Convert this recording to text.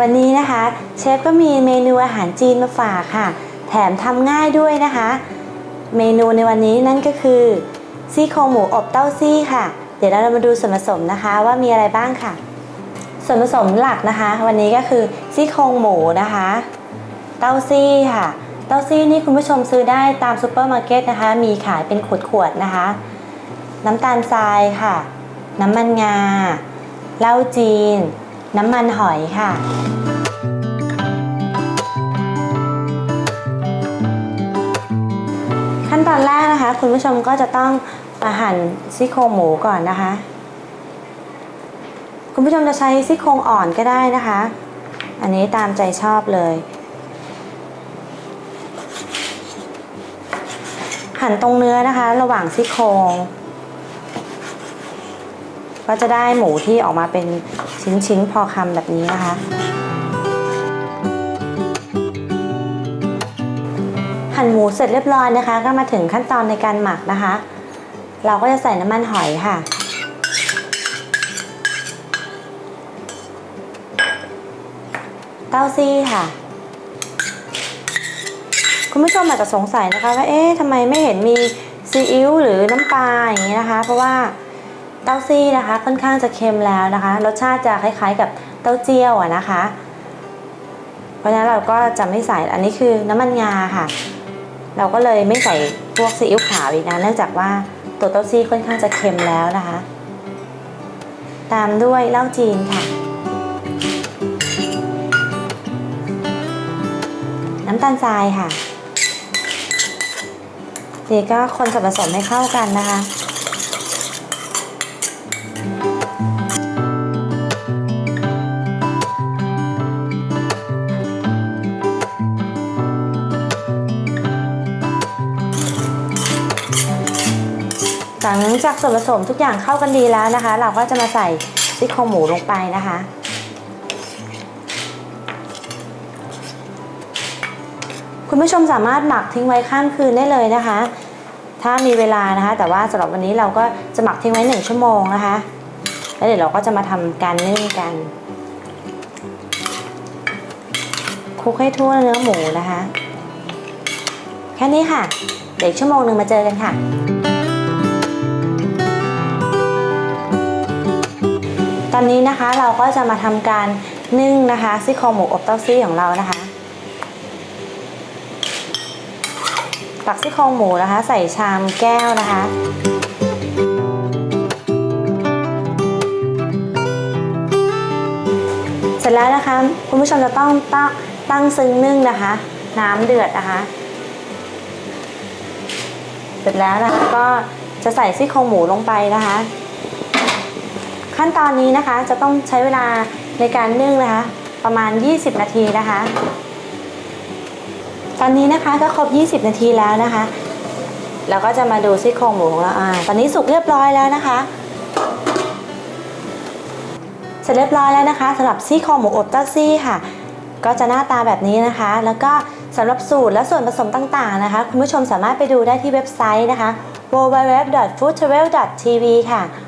วันนี้นะคะเชฟก็มีเมนูอาหารจีนมาฝากค่ะ แถมทำง่ายด้วยนะคะ เมนูในวันนี้นั่นก็คือซี่โครงหมูอบเต้าซี่ค่ะ เดี๋ยวเรามาดูส่วนผสมนะคะว่ามีอะไรบ้างค่ะ ส่วนผสมหลักนะคะ วันนี้ก็คือซี่โครงหมูนะคะ เต้าซี่ค่ะ เต้าซี่นี่คุณผู้ชมซื้อได้ตามซูเปอร์มาร์เก็ตนะคะ มีขายเป็นขวดๆนะคะ น้ำตาลทรายค่ะ น้ำมันงาเหล้าจีน น้ำมันหอยค่ะ ขั้นตอนแรกนะคะ คุณผู้ชมก็จะต้องมาหั่นซี่โครงหมูก่อนนะคะ คุณผู้ชมจะใช้ซี่โครงอ่อนก็ได้นะคะ อันนี้ตามใจชอบเลย หั่นตรงเนื้อนะคะ ระหว่างซี่โครงก็จะได้หมูที่ออกมาเป็น ชิ้นๆ พอคำแบบนี้นะคะ หั่นหมูเสร็จเรียบร้อยนะคะ ก็มาถึงขั้นตอนในการหมักนะคะ เราก็จะใส่น้ำมันหอยค่ะ เต้าซี่ค่ะคุณผู้ชมอาจจะสงสัยนะคะว่าเอ๊ะทำไมไม่เห็นมีซีอิ๊วหรือน้ำปลาอย่างนี้นะคะ เพราะว่า เต้าซี่นะคะค่อนข้างจะเค็มแล้วนะคะ รสชาติจะคล้ายๆกับเต้าเจี้ยวอะนะคะ เพราะฉะนั้นเราก็จะไม่ใส่อันนี้คือน้ำมันงาค่ะ เราก็เลยไม่ใส่พวกซีอิ๊วขาวอีกนะเนื่องจากว่าตัวเต้าซี่ค่อนข้างจะเค็มแล้วนะคะ ตามด้วยเหล้าจีนค่ะ น้ำตาลทรายค่ะนี่ก็คนส่วนผสมให้เข้ากันนะคะ หลังจากส่วนผสมทุกอย่างเข้ากันดีแล้วนะคะ เราก็จะมาใส่ซี่โครงหมูลงไปนะคะ คุณผู้ชมสามารถหมักทิ้งไว้ข้ามคืนได้เลยนะคะ ถ้ามีเวลานะคะ แต่ว่าสำหรับวันนี้เราก็จะหมักทิ้งไว้หนึ่งชั่วโมงนะคะ แล้วเดี๋ยวเราก็จะมาทำการนึ่งกันคลุกให้ทั่วเนื้อหมูนะคะ แค่นี้ค่ะ เดี๋ยวชั่วโมงหนึ่งมาเจอกันค่ะ ตอนนี้นะคะเราก็จะมาทำการนึ่งนะคะซี่โครงหมูอบเต้าซี่ของเรานะคะ ตักซี่โครงหมูนะคะ ใส่ชามแก้วนะคะเสร็จแล้วนะคะคุณผู้ชมจะต้องตั้งตั้งซึ้งนึ่งนะคะ น้ำเดือดนะคะเสร็จแล้วนะคะก็จะใส่ซี่โครงหมูลงไปนะคะ ขั้นตอนนี้นะคะจะต้องใช้เวลาในการนึ่งนะคะ ประมาณ 20 นาทีนะคะ ตอนนี้นะคะก็ครบ 20 นาทีแล้วนะคะ เราก็จะมาดูซี่โครงหมูของเราอ่าตอนนี้สุกเรียบร้อยแล้วนะคะ เสร็จเรียบร้อยแล้วนะคะสำหรับซี่โครงหมูอบเต้าซี่ค่ะ ก็จะหน้าตาแบบนี้นะคะ แล้วก็สำหรับสูตรและส่วนผสมต่างๆนะคะ คุณผู้ชมสามารถไปดูได้ที่เว็บไซต์นะคะ www.foodtravel.tv ค่ะ